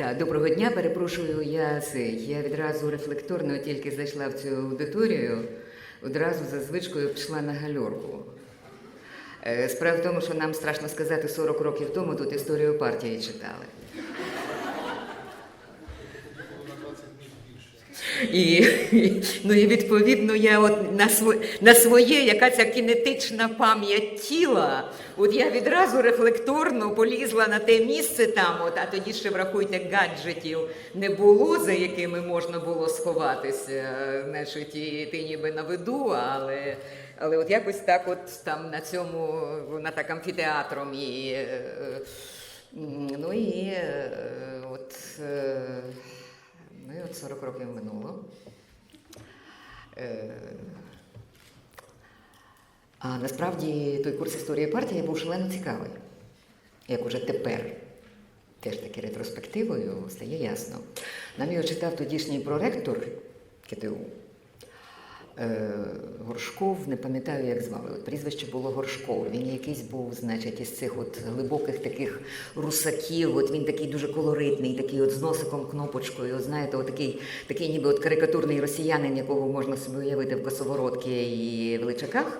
Так, доброго дня. Перепрошую, я це. Я відразу рефлекторно тільки зайшла в цю аудиторію, одразу за звичкою пішла на гальорку. Е, Справа в тому, що нам страшно сказати 40 років тому тут історію партії читали. І, ну і відповідно я от на, сво, на своє, яка ця кінетична пам'ять тіла, от я відразу рефлекторно полізла на те місце там, от, а тоді ще врахуйте, гаджетів не було, за якими можна було сховатися. Значить, і ти ніби на виду, але, але от якось так, от там на цьому, над так амфітеатром і. е, е, Ну і е, от. Ну і от 40 років минуло. Е, А насправді той курс історії партії був шалено цікавий. Як уже тепер, теж таки ретроспективою, стає ясно. Нам його читав тодішній проректор КТУ. Е, Горшков, не пам'ятаю, як звали. Прізвище було Горшков. Він якийсь був, значить, із цих от глибоких таких русаків. От він такий дуже колоритний, такий от з носиком, кнопочкою. От, знаєте, от такий, такий ніби от карикатурний росіянин, якого можна собі уявити в косоворотки і в.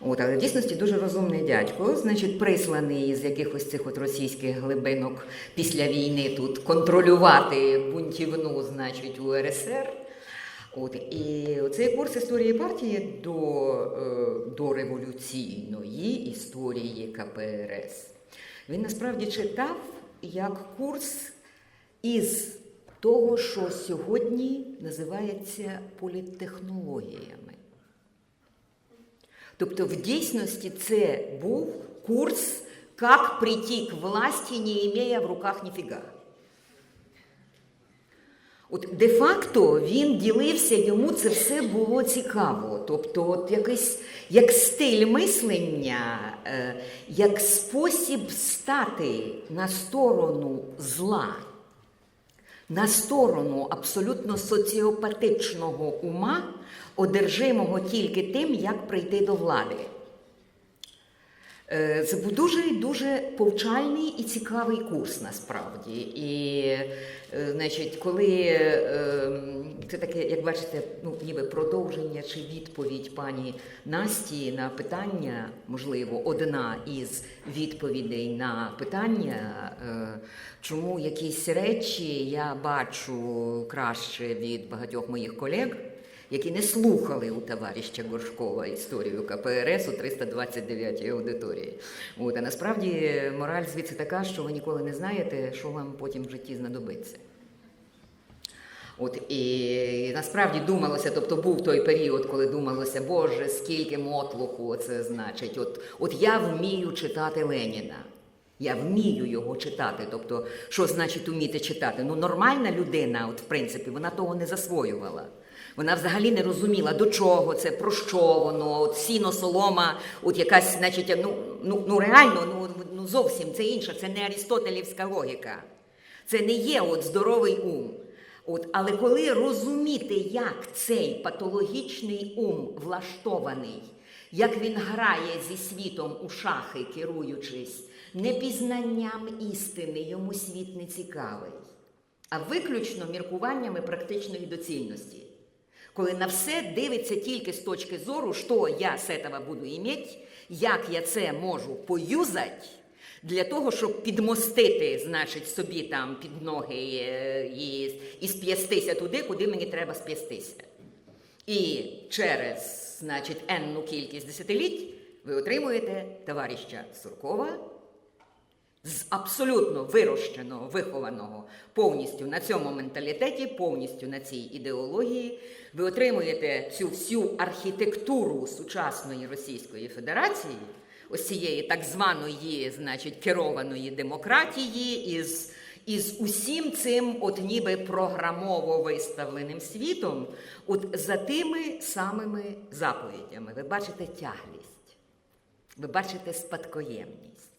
От, але в дійсності дуже розумний дядько, значить, присланий з якихось цих от російських глибинок після війни тут контролювати бунтівну, значить, УРСР. От і цей курс історії партії до, е, до революційної історії КПРС. Він насправді читав як курс із того, що сьогодні називається політтехнологіями. Тобто, в дійсності це був курс «Как прийти к власти, не имея в руках ніфіга». От де-факто він ділився, йому це все було цікаво. Тобто, от якийсь як стиль мислення, е, як спосіб стати на сторону зла, на сторону абсолютно соціопатичного ума, одержимого тільки тим, як прийти до влади. Е, Це був дуже дуже повчальний і цікавий курс насправді. І, е, значить, коли е, це таке, як бачите, ну, ніби продовження чи відповідь пані Насті на питання, можливо, одна із відповідей на питання, е, чому якісь речі я бачу краще від багатьох моїх колег які не слухали у товариша Горшкова історію КПРС у 329-й аудиторії. От, а насправді мораль звідси така, що ви ніколи не знаєте, що вам потім в житті знадобиться. От і насправді думалося, тобто був той період, коли думалося, Боже, скільки мотлуху це значить. От, от я вмію читати Леніна. Я вмію його читати. Тобто, що значить вміти читати? Ну, нормальна людина, от в принципі, вона того не засвоювала. Вона взагалі не розуміла, до чого це, про що воно, от сіно, солома, от якась, значить, ну, ну, ну реально, ну, ну зовсім це інше, це не Арістотелівська логіка. Це не є от здоровий ум. От, але коли розуміти, як цей патологічний ум влаштований, як він грає зі світом у шахи, керуючись непізнанням істини, йому світ не цікавий, а виключно міркуваннями практичної доцільності. Коли на все дивиться тільки з точки зору, що я з цього буду іметь, як я це можу поюзати для того, щоб підмостити, значить, собі там під ноги е, і, і сп'ястися туди, куди мені треба сп'ястися. І через, значить, енну кількість десятиліть ви отримуєте товариша Суркова з абсолютно вирощеного, вихованого повністю на цьому менталітеті, повністю на цій ідеології, ви отримуєте цю всю архітектуру сучасної Російської Федерації, ось цієї так званої, значить, керованої демократії із. Із усім цим, от ніби програмово виставленим світом, от за тими самими заповідями, ви бачите тяглість, ви бачите спадкоємність.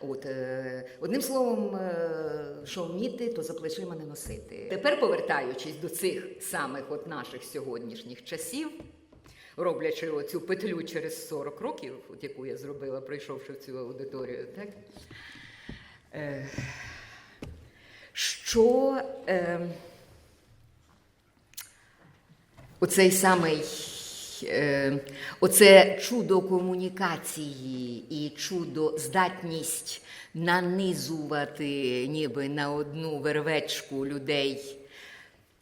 От, е, одним словом, е, що вміти, то за плечима не носити. Тепер, повертаючись до цих самих от наших сьогоднішніх часів, роблячи оцю петлю через 40 років, от яку я зробила, прийшовши в цю аудиторію, так? Е, що е, оцей самий. Е, оце чудо комунікації і чудо здатність нанизувати ніби на одну вервечку людей,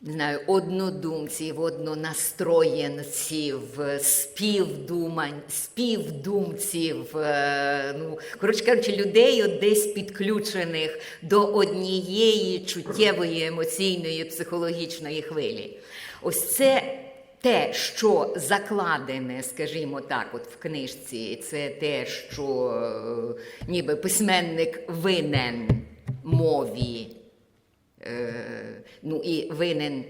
не знаю, однодумців, однонастроєнців, співдумань, співдумців, е, ну, коротше кажучи, людей десь підключених до однієї чуттєвої, емоційної, психологічної хвилі. Ось це те, що закладене, скажімо так, от в книжці, це те, що е, ніби письменник винен мові. Е, ну і винен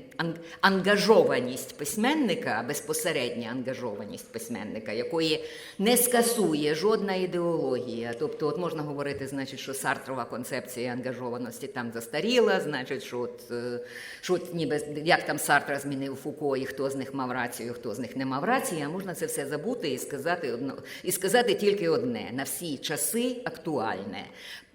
ангажованість письменника, безпосередня ангажованість письменника, якої не скасує жодна ідеологія. Тобто, от можна говорити, значить, що Сартрова концепція ангажованості там застаріла, значить, що от, е, що от ніби як там Сартра змінив Фуко, і хто з них мав рацію, хто з них не мав рації, а можна це все забути і сказати одно, і сказати тільки одне: на всі часи актуальне.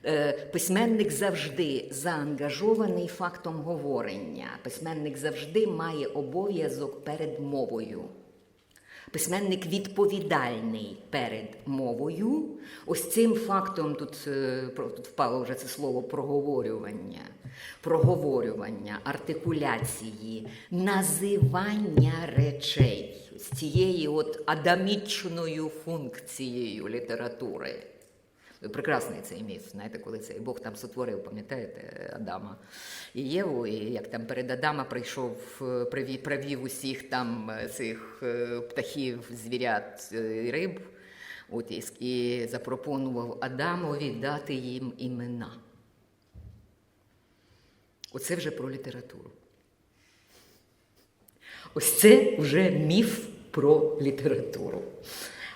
Е, Письменник завжди заангажований фактом говорення. Письменник завжди має обов'язок перед мовою. Письменник відповідальний перед мовою. Ось цим фактом тут, е, тут впало вже це слово проговорювання, проговорювання, артикуляції, називання речей з цією от адамічною функцією літератури. Прекрасний цей міф, знаєте, коли цей Бог там сотворив, пам'ятаєте, Адама і Єву, і як там перед Адама прийшов, е, привів усіх там е, цих е, птахів, звірят і риб, от, і запропонував Адамові дати їм імена. Оце вже про літературу. Ось це вже міф про літературу.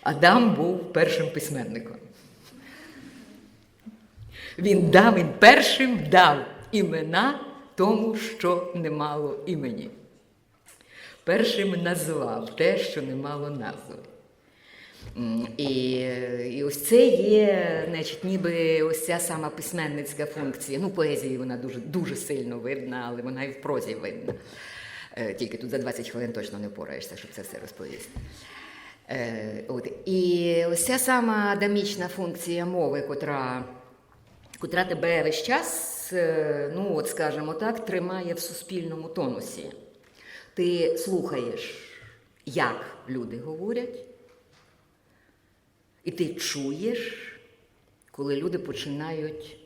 Адам був першим письменником. Він дав він першим дав імена тому, що не мало імені. Першим назвав те, що не мало назви. І, і ось це є, значить, ніби ось ця сама письменницька функція. Ну, поезії вона дуже, дуже сильно видна, але вона і в прозі видна. Е, Тільки тут за 20 хвилин точно не впораєшся, щоб це все розповісти. Е, От. І ось ця сама адамічна функція мови, котра котра тебе весь час, е, ну от скажімо так, тримає в суспільному тонусі. Ти слухаєш, як люди говорять, і ти чуєш, коли люди починають.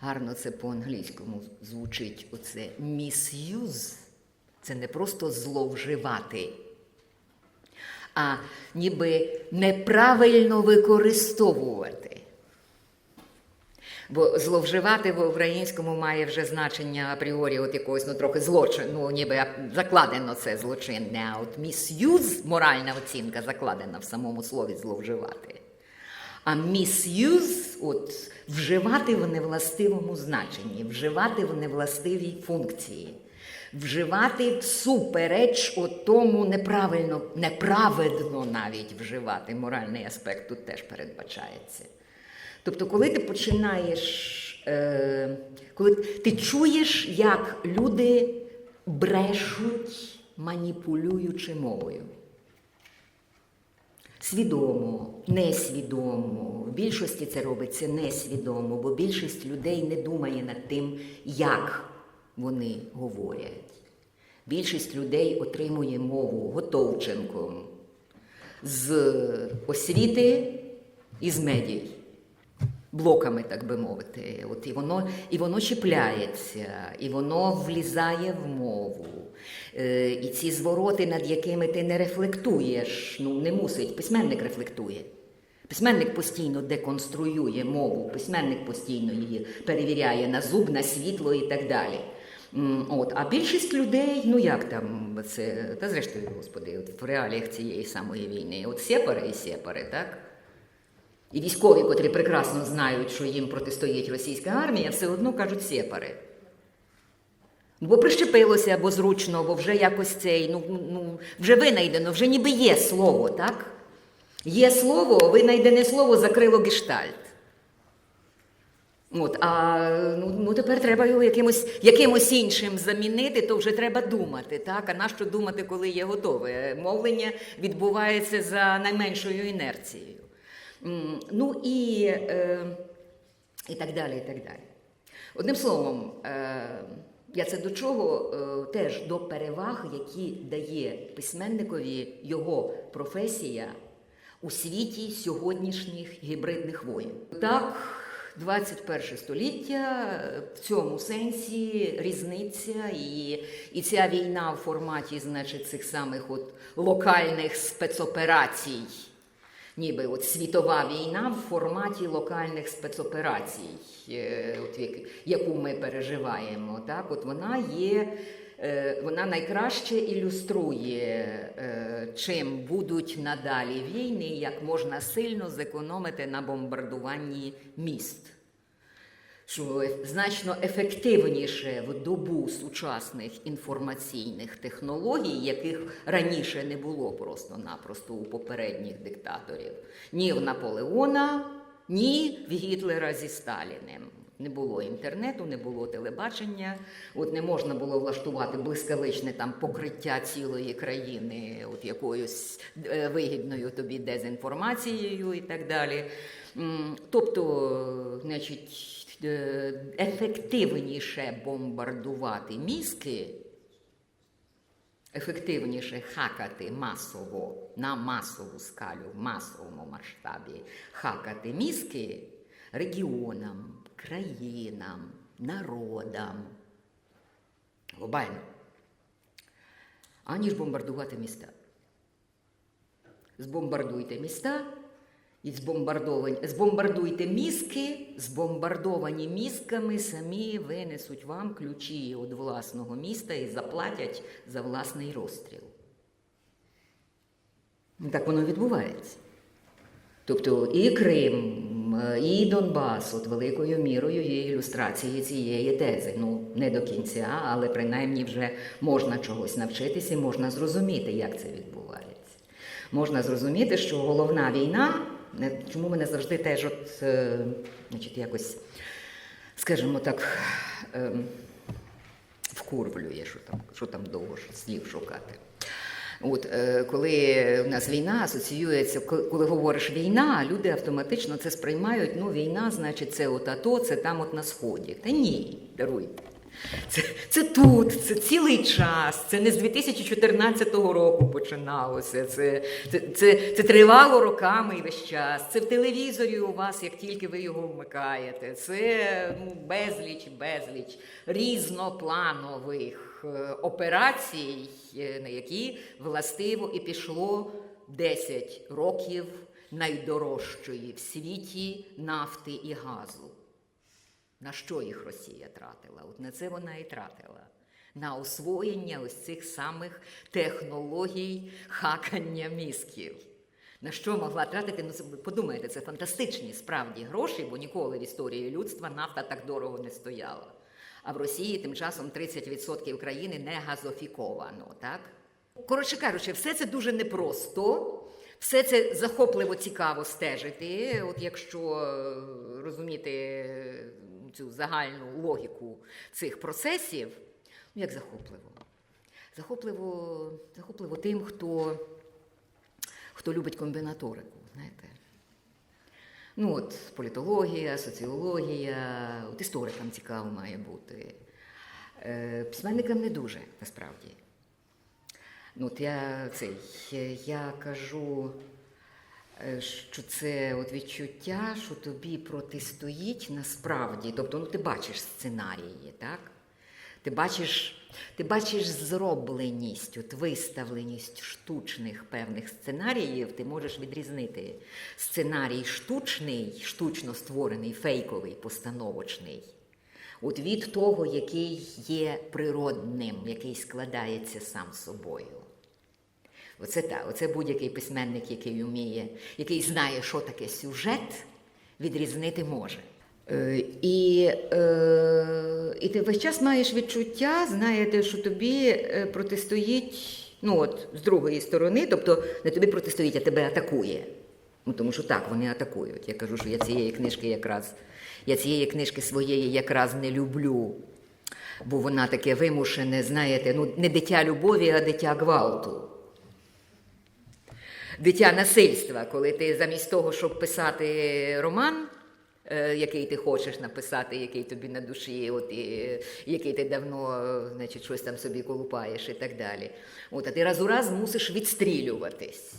Гарно це по-англійському звучить оце misuse. Це не просто зловживати, а ніби неправильно використовувати. Бо зловживати в українському має вже значення апріорі от якогось ну, трохи злочину, ну, ніби закладено це злочинне, а от misuse, моральна оцінка, закладена в самому слові зловживати. А misuse, от вживати в невластивому значенні, вживати в невластивій функції, вживати всупереч тому неправильно, неправедно навіть вживати. Моральний аспект тут теж передбачається. Тобто, коли ти починаєш, е, коли ти чуєш, як люди брешуть, маніпулюючи мовою. Свідомо, несвідомо. В більшості це робиться несвідомо, бо більшість людей не думає над тим, як вони говорять. Більшість людей отримує мову готовченком з освіти і з медій. Блоками, так би мовити. От і, воно, і воно чіпляється, і воно влізає в мову. Е, і ці звороти, над якими ти не рефлектуєш, ну не мусить, письменник рефлектує. Письменник постійно деконструює мову, письменник постійно її перевіряє на зуб, на світло і так далі. От, а більшість людей, ну як там це, та зрештою, господи, от в реаліях цієї самої війни, от сепари і сепари, так? І військові, котрі прекрасно знають, що їм протистоїть російська армія, все одно кажуть сепари. Бо прищепилося, або зручно, бо вже якось цей, ну, ну вже винайдено, вже ніби є слово, так? Є слово, винайдене слово закрило гештальт. От, а ну, ну тепер треба його якимось, якимось іншим замінити, то вже треба думати. Так? А на що думати, коли є готове? Мовлення відбувається за найменшою інерцією. Ну і, е, і так далі, і так далі. Одним словом, е, я це до чого? Е, теж до переваг, які дає письменникові його професія у світі сьогоднішніх гібридних воєн. Так, 21 століття в цьому сенсі різниця і, і ця війна в форматі, значить, цих самих от локальних спецоперацій ніби от світова війна в форматі локальних спецоперацій, е, от яку ми переживаємо. Так, от вона є. е, Вона найкраще ілюструє, е, чим будуть надалі війни, як можна сильно зекономити на бомбардуванні міст що значно ефективніше в добу сучасних інформаційних технологій, яких раніше не було просто-напросто у попередніх диктаторів, ні в Наполеона, ні в Гітлера зі Сталіним. Не було інтернету, не було телебачення, от не можна було влаштувати блискавичне там покриття цілої країни, от якоюсь е, вигідною тобі дезінформацією і так далі. Тобто, значить, ефективніше бомбардувати мізки, ефективніше хакати масово на масову скалю, в масовому масштабі, хакати мізки регіонам, країнам, народам. Глобально. Аніж бомбардувати міста. Збомбардуйте міста і збомбардовані, збомбардуйте мізки, збомбардовані мізками самі винесуть вам ключі від власного міста і заплатять за власний розстріл. Так воно відбувається. Тобто і Крим, і Донбас, от великою мірою є ілюстрацією цієї тези. Ну, не до кінця, але принаймні вже можна чогось навчитися можна зрозуміти, як це відбувається. Можна зрозуміти, що головна війна, чому мене завжди теж от, е, значить, якось, скажімо так, е, вкурвлює, що там, що там довго слів шукати. От е, коли в нас війна асоціюється, коли говориш війна, люди автоматично це сприймають. Ну, війна, значить, це от АТО, це там от на сході. Та ні, даруйте. Це, це тут, це цілий час. Це не з 2014 року починалося. Це, це, це, це тривало роками і весь час. Це в телевізорі у вас, як тільки ви його вмикаєте. Це ну, безліч, безліч різнопланових е, операцій, е, на які властиво і пішло 10 років найдорожчої в світі нафти і газу. На що їх Росія тратила? От на це вона і тратила. На освоєння ось цих самих технологій хакання мізків. На що могла тратити? Ну, подумайте, це фантастичні справді гроші, бо ніколи в історії людства нафта так дорого не стояла. А в Росії тим часом 30% країни не газофіковано. Так? Коротше кажучи, все це дуже непросто. Все це захопливо цікаво стежити, от якщо е, розуміти цю загальну логіку цих процесів, ну як захопливо? Захопливо, захопливо тим, хто, хто любить комбінаторику, знаєте. Ну, от політологія, соціологія, от історикам цікаво має бути. Е, Письменникам не дуже, насправді. Ну, от я цей, я кажу, що це от відчуття, що тобі протистоїть насправді. Тобто, ну ти бачиш сценарії, так? Ти бачиш, ти бачиш зробленість, от виставленість штучних певних сценаріїв, ти можеш відрізнити сценарій штучний, штучно створений, фейковий, постановочний. От від того, який є природним, який складається сам собою. Оце так, оце будь-який письменник, який вміє, який знає, що таке сюжет, відрізнити може. Е, і, е, і ти весь час маєш відчуття, знаєте, що тобі е, протистоїть, ну от з другої сторони, тобто не тобі протистоїть, а тебе атакує. Ну, тому що так, вони атакують. Я кажу, що я цієї книжки якраз, я цієї книжки своєї якраз не люблю. Бо вона таке вимушене, знаєте, ну не дитя любові, а дитя гвалту. Дитя насильства, коли ти замість того, щоб писати роман, е, який ти хочеш написати, який тобі на душі, от, і, який ти давно значить, щось там собі колупаєш і так далі. От, а ти раз у раз мусиш відстрілюватись.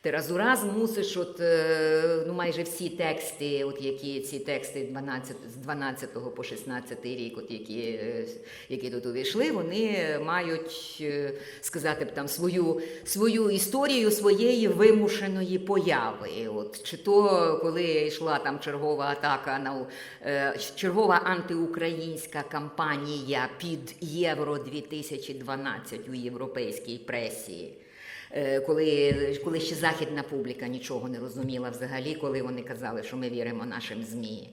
Ти раз у раз мусиш, от, е, ну, майже всі тексти, от які ці тексти 12, з 12 по 16 рік, от які, е, які тут увійшли, вони мають е, сказати б там свою, свою історію своєї вимушеної появи. От, чи то коли йшла там чергова атака на чергова антиукраїнська кампанія під Євро 2012 у європейській пресі. Е, коли, коли ще західна публіка нічого не розуміла взагалі, коли вони казали, що ми віримо нашим ЗМІ.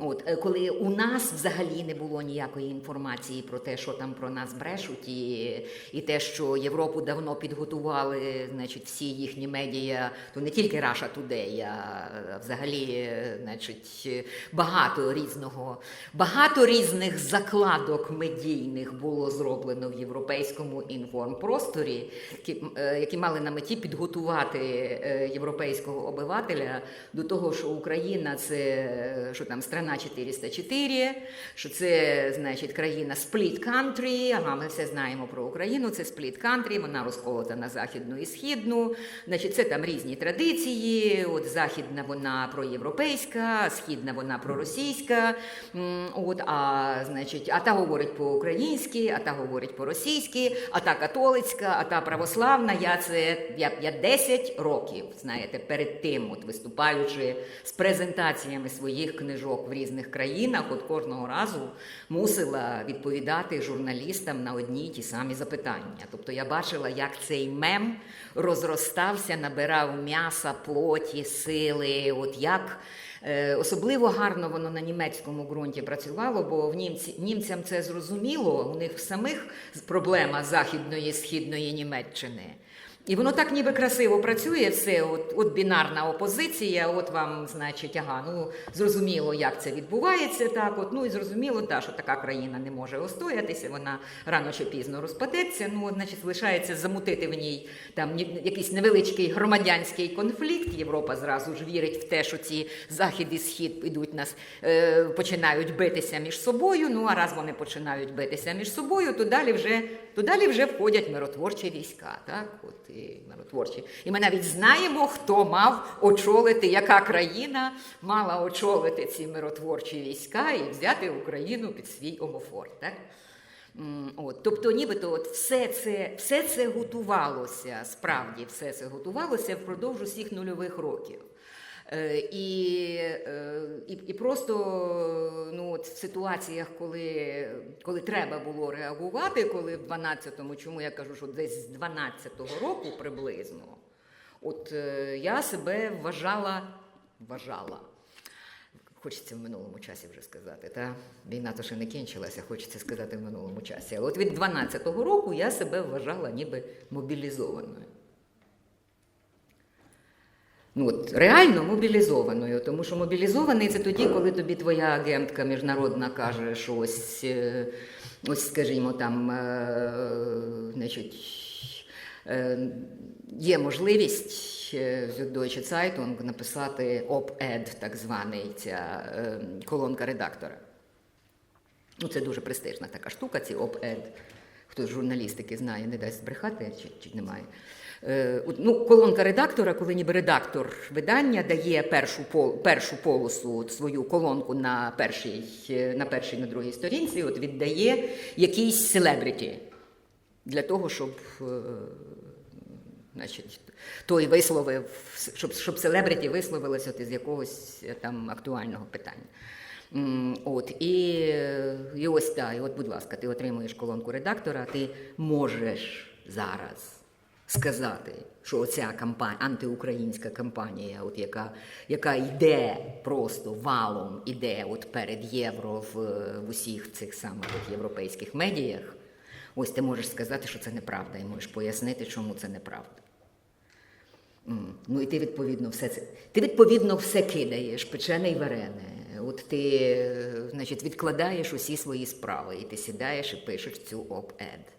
От, е, коли у нас взагалі не було ніякої інформації про те, що там про нас брешуть, і, і те, що Європу давно підготували, значить, всі їхні медіа, то не тільки Russia Today, а взагалі, значить, багато різного, багато різних закладок медійних було зроблено в європейському інформпросторі, які, е, які мали на меті підготувати е, європейського обивателя до того, що Україна це що там страна 404, що це значить країна split country, Ага, ми все знаємо про Україну. Це split country, вона розколота на західну і східну. Значить, це там різні традиції. От західна вона проєвропейська, східна вона проросійська. От, а значить, а та говорить по-українськи, а та говорить по-російськи, а та католицька, а та православна. Я це я, я 10 років, знаєте, перед тим, от виступаючи з презентаціями своїх книжок в різних країнах, от кожного разу мусила відповідати журналістам на одні й ті самі запитання. Тобто я бачила, як цей мем розростався, набирав м'яса, плоті, сили. От як е, особливо гарно воно на німецькому ґрунті працювало, бо в німці, німцям це зрозуміло. У них самих проблема західної східної Німеччини. І воно так ніби красиво працює, все, от, от бінарна опозиція, от вам, значить, ага, ну зрозуміло, як це відбувається, так, от, ну і зрозуміло, та, що така країна не може остоятися, вона рано чи пізно розпадеться, ну, значить, лишається замутити в ній там якийсь невеличкий громадянський конфлікт. Європа зразу ж вірить в те, що ці захід і схід ідуть нас, е, починають битися між собою, ну а раз вони починають битися між собою, то далі вже, то далі вже входять миротворчі війська, так, от і миротворчі. І ми навіть знаємо, хто мав очолити, яка країна мала очолити ці миротворчі війська і взяти Україну під свій омофор. Так? От, тобто, нібито от все, це, все це готувалося, справді все це готувалося впродовж усіх нульових років. Е, І, е, і, і просто ну, от в ситуаціях, коли, коли треба було реагувати, коли в 12-му, чому я кажу, що десь з 12-го року приблизно, от е, я себе вважала, вважала. Хочеться в минулому часі вже сказати. Та? Війна то ще не кінчилася, хочеться сказати в минулому часі. Але от від 12-го року я себе вважала ніби мобілізованою. Ну, от, реально мобілізованою, тому що мобілізований це тоді, коли тобі твоя агентка міжнародна каже, що ось, е, ось скажімо, там, е, значить, е, є можливість в Deutsche Zeitung написати op-ed, так званий, ця колонка редактора. Ну, це дуже престижна така штука, ці op-ed. Хто з журналістики знає, не дасть збрехати, чи, чи немає. Е, ну, колонка редактора, коли ніби редактор видання дає першу, пол, першу полосу, свою колонку на першій, е, на першій, на другій сторінці, от віддає якийсь селебриті для того, щоб е, значить, той висловив, щоб, щоб селебриті висловилося от із якогось е, там актуального питання. От, і, і ось так, от, будь ласка, ти отримуєш колонку редактора, ти можеш зараз сказати, що оця кампанія, антиукраїнська кампанія, от яка, яка йде просто валом, іде от перед євро в, в усіх цих самих от європейських медіях, ось ти можеш сказати, що це неправда, і можеш пояснити, чому це неправда. Ну і ти відповідно все це. Ти відповідно все кидаєш, печене й варене. От ти, значить, відкладаєш усі свої справи, і ти сідаєш і пишеш цю оп-ед.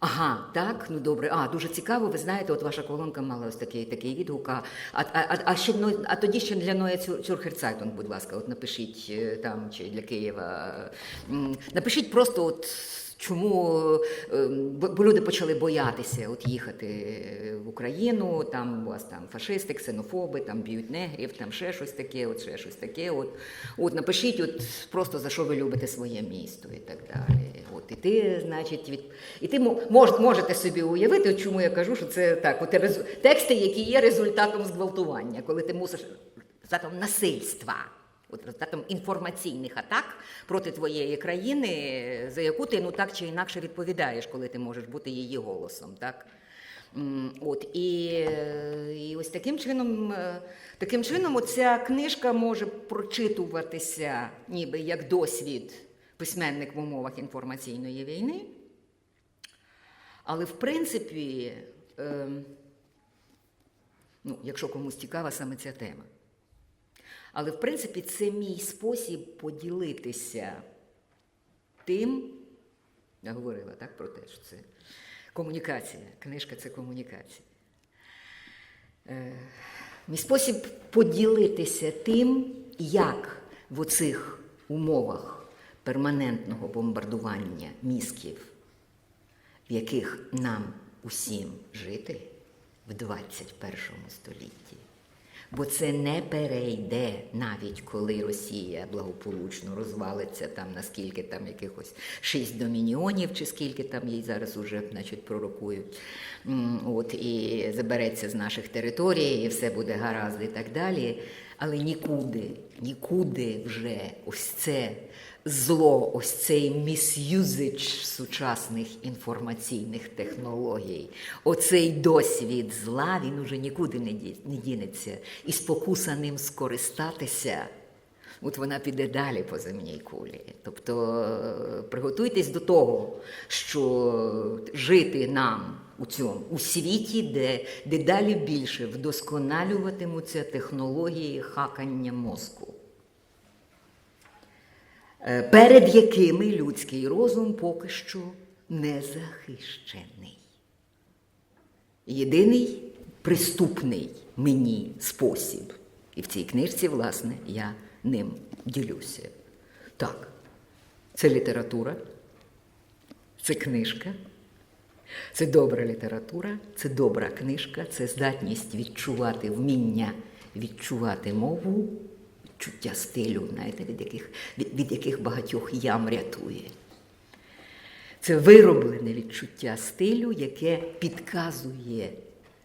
Ага, так, ну добре. А, дуже цікаво, ви знаєте, от ваша колонка мала ось такий, такий відгук. А, а, а, а, ще, ну, а тоді ще для Ноя Цюрхерцайтон, будь ласка, от напишіть е, там чи для Києва. Напишіть просто от. Чому е, бо люди почали боятися от їхати в Україну, там у вас там фашисти, ксенофоби, там б'ють негрів, там ще щось таке, от ще щось таке. От, от напишіть, от просто за що ви любите своє місто і так далі. От і ти, значить, від і ти мо- мож, можете собі уявити, чому я кажу, що це так, от тексти, які є результатом зґвалтування, коли ти мусиш результатом насильства. Результатом інформаційних атак проти твоєї країни, за яку ти ну так чи інакше відповідаєш, коли ти можеш бути її голосом, так? От і, і ось таким чином, е, таким чином, оця книжка може прочитуватися, ніби як досвід письменник в умовах інформаційної війни. Але в принципі, е, ну, якщо комусь цікава саме ця тема. Але в принципі це мій спосіб поділитися тим, я говорила так про те, що це комунікація. Книжка це комунікація. Е, мій спосіб поділитися тим, як в оцих умовах перманентного бомбардування мізків, в яких нам усім жити в 21 столітті. Бо це не перейде, навіть коли Росія благополучно розвалиться там на скільки там якихось шість домініонів, чи скільки там їй зараз уже значить, пророкують. От, і забереться з наших територій, і все буде гаразд і так далі. Але нікуди, нікуди вже ось це зло, ось цей місюзич сучасних інформаційних технологій, оцей досвід зла, він уже нікуди не дінеться. І спокуса ним скористатися. От вона піде далі по земній кулі. Тобто е, приготуйтесь до того, що жити нам у цьому у світі, де дедалі більше вдосконалюватимуться технології хакання мозку, перед якими людський розум поки що не захищений. Єдиний приступний мені спосіб, і в цій книжці, власне, я ним ділюся. Так, це література, це книжка, це добра література, це добра книжка, це здатність відчувати вміння, відчувати мову, відчуття стилю, знаєте, від яких, від, яких багатьох ям рятує. Це вироблене відчуття стилю, яке підказує,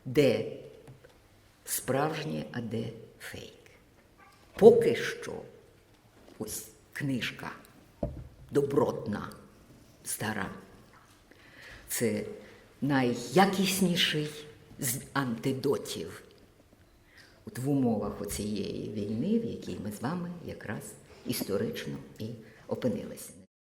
де справжнє, а де фейк. Поки що ось книжка добротна, стара. Це найякісніший з антидотів от в умовах цієї війни, в якій ми з вами якраз історично і опинилися.